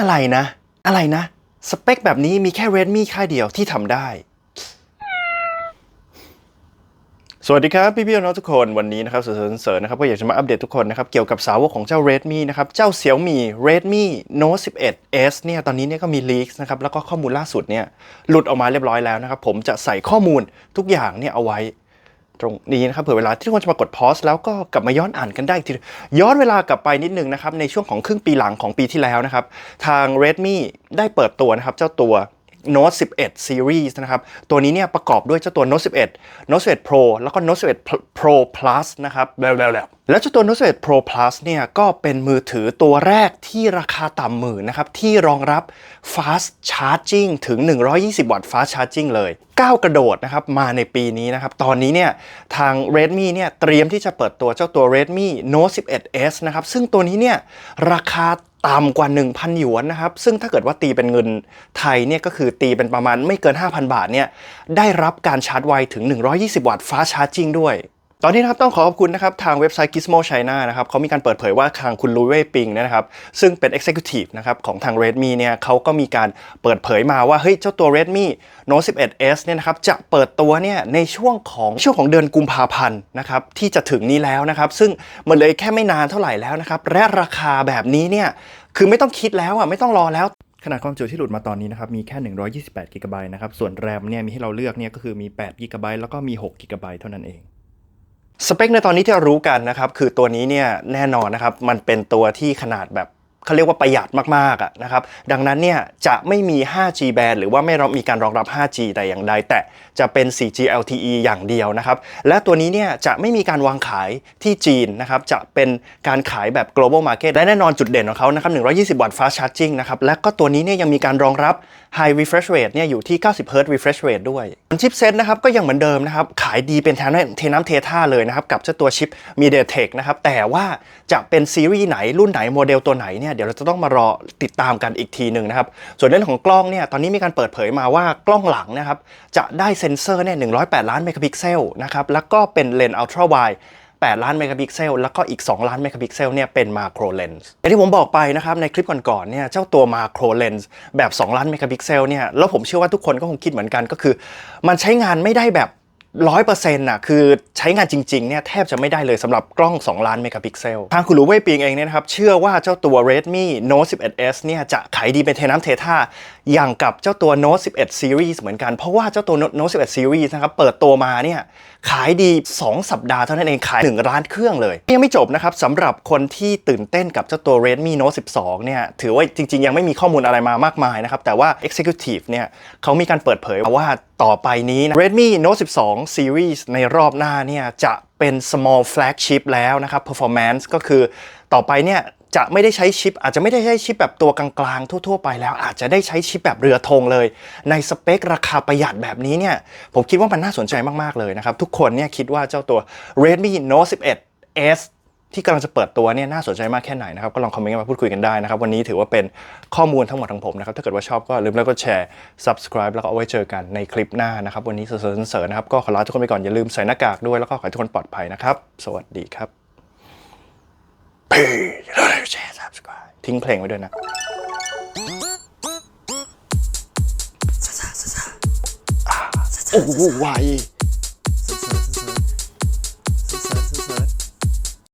อะไรนะ อะไรนะ สเปคแบบนี้มีแค่ Redmi ค่ายเดียวที่ทำได้ สวัสดีครับ พี่พี่น้องทุกคนวันนี้นะครับเสริญเสริญนะครับก็อยากจะมาอัปเดตทุกคนนะครับ เกี่ยวกับสาวกของเจ้า Redmi นะครับ เจ้า Xiaomi Redmi Note 11s เนี่ยตอนนี้เนี่ยก็มี leaks นะครับ แล้วก็ข้อมูลล่าสุดเนี่ยหลุดออกมาเรียบร้อยแล้วนะครับ ผมจะใส่ข้อมูลทุกอย่างเนี่ยเอาไว้ ตรงนี้นะครับเผื่อเวลาที่ทุกคนจะมากดพอสแล้วก็กลับมาย้อนอ่านกันได้อีกทีย้อนเวลากลับไปนิดนึงนะครับในช่วงของครึ่งปีหลังของปีที่แล้วนะครับทาง Redmi ได้เปิดตัวนะครับเจ้าตัว Note 11 Series นะครับ ตัวนี้เนี่ยประกอบด้วยเจ้าตัว Note 11 Note 11 Pro แล้วก็ Note 11 Pro Plus นะครับแล้วแล้วแล้วแล้วเจ้าตัว Note 11 Pro Plus เนี่ยก็เป็นมือถือตัวแรกที่ราคาต่ำหมื่นนะครับ ที่รองรับ Fast Charging ถึง 120 วัตต์ Fast Charging เลย ก้าวกระโดดนะครับ มาในปีนี้นะครับ ตอนนี้เนี่ยทาง Redmi เนี่ยเตรียมที่จะเปิดตัวเจ้าตัว Redmi Note 11s นะครับ ซึ่งตัวนี้เนี่ยราคา ต่ำกว่า 1,000 หยวนนะครับ ซึ่งถ้าเกิดว่าตีเป็นเงินไทยเนี่ยก็คือตีเป็นประมาณไม่เกิน 5,000 บาทเนี่ยได้รับการชาร์จไวถึง 120 วัตต์ฟ้าชาร์จิ่งด้วย อนนี้นะครับต้องขอขอบคุณนะครับทางเว็บไซต์ Gizmo China นะครับเขามีการเปิดเผยว่าทางคุณลุยเว่ยปิงนะครับซึ่งเป็น Executive นะครับของทาง Redmi เนี่ยเขาก็มีการเปิดเผยมาว่าเฮ้ยเจ้าตัว Redmi Note 11s เนี่ยนะครับจะเปิดตัวเนี่ยในช่วงของช่วงของเดือนกุมภาพันธ์นะครับที่จะถึงนี้แล้วนะครับซึ่งมันเลยแค่ไม่นานเท่าไหร่แล้วนะครับและราคาแบบนี้เนี่ยคือไม่ต้องคิดแล้วอะไม่ต้องรอแล้วขนาดความจุที่หลุดมาตอนนี้นะครับมีแค่ 128 g b นะครับ ส่วน RAM เนี่ยมีให้เราเลือกเนี่ยก็คือมี8 g b แล้วก็มี6 g b เท่านั้นเอง สเปคในตอนนี้ที่เรารู้กันนะครับ คือตัวนี้เนี่ยแน่นอนนะครับ มันเป็นตัวที่ขนาดแบบ เขาเรียกว่าประหยัดมากๆอะนะครับดังนั้นเนี่ยจะไม่มี 5G band หรือว่าไม่มีการรองรับ 5G แต่อย่างใด แต่จะเป็น 4G LTE อย่างเดียวนะครับ และตัวนี้เนี่ยจะไม่มีการวางขายที่จีนนะครับ จะเป็นการขายแบบ global market และแน่นอนจุดเด่นของเขานะครับ 120 วัตต์ fast charging นะครับ และก็ตัวนี้เนี่ยยังมีการรองรับ high refresh rate เนี่ยอยู่ที่ 90 Hz refresh rate ด้วยชิปเซตนะครับก็ยังเหมือนเดิมนะครับ ขายดีเป็นแทนเทน้ำเทท่าเลยนะครับ กับเจ้าตัวชิป MediaTek นะครับ แต่ว่าจะเป็นซีรีส์ไหนรุ่นไหนโมเดลตัวไหนเนี่ยเดี๋ยวเราจะต้องมารอติดตามกันอีกทีหนึ่งนะครับ ส่วนเรื่องของกล้องเนี่ยตอนนี้มีการเปิดเผยมาว่ากล้องหลังนะครับจะได้เซ็นเซอร์เนี่ย108 ล้านเมกะพิกเซลนะครับแล้วก็เป็นเลนส์อัลตร้าไวด์8 ล้านเมกะพิกเซลแล้วก็อีก 2 ล้านเมกะพิกเซลเนี่ยเป็นมาโครเลนส์อย่างที่ผมบอกไปนะครับในคลิปก่อนๆเนี่ยเจ้าตัวมาโครเลนส์แบบ 2 ล้านเมกะพิกเซลเนี่ยแล้วผมเชื่อว่าทุกคนก็คงคิดเหมือนกันก็คือ มันใช้งานไม่ได้แบบ ร้อยเปอร์เซ็นต์น่ะคือใช้งานจริงๆเนี่ยแทบจะไม่ได้เลยสำหรับกล้อง 2 ล้านเมกะพิกเซล ทางคุณหลูเว่ยปิงเองเนี่ยนะครับ เชื่อว่าเจ้าตัว Redmi Note 11s เนี่ยจะขายดีเป็นเทน้ำเทท่า อย่างกับเจ้าตัว Note 11 Series เหมือนกัน เพราะว่าเจ้าตัว Note 11 Series นะครับ เปิดตัวมาเนี่ยขายดี 2 สัปดาห์เท่านั้นเองขาย 1 ล้านเครื่องเลย ยังไม่จบนะครับสำหรับคนที่ตื่นเต้นกับเจ้าตัว Redmi Note 12 เนี่ย ถือว่าจริง ๆ ยังไม่มีข้อมูลอะไรมามากมายนะครับ แต่ว่า Executive เนี่ยเขามีการเปิดเผยว่าต่อไปนี้นะ Redmi Note 12 Series ในรอบหน้าเนี่ยจะเป็น small flagship แล้วนะครับ performance ก็คือต่อไปเนี่ย จะไม่ได้ใช้ชิป อาจจะไม่ได้ใช้ชิปแบบตัวกลางๆ ทั่ว ๆ ไปแล้ว อาจจะได้ใช้ชิปแบบเรือธงเลย ในสเปคราคาประหยัดแบบนี้เนี่ยผมคิดว่ามันน่าสนใจมากๆเลยนะครับ ทุกคนเนี่ยคิดว่าเจ้าตัว Redmi Note 11s ที่กำลังจะเปิดตัวเนี่ยน่าสนใจมากแค่ไหนนะครับ ก็ลองคอมเมนต์มาพูดคุยกันได้นะครับ วันนี้ถือว่าเป็นข้อมูลทั้งหมดของผมนะครับ ถ้าเกิดว่าชอบก็ลืมแล้วก็แชร์ subscribe แล้วก็เอาไว้เจอกันในคลิปหน้านะครับ วันนี้เสริญๆนะครับ ก็ขอลาทุกคนไปก่อนอย่าลืมใส่หน้ากากด้วยแล้วก็ขอให้ทุกคนปลอดภัยนะครับ สวัสดีครับพี่อย่าลืมแชร์ subscribe ทิ้งเพลงไว้ด้วยนะโอ้โหไว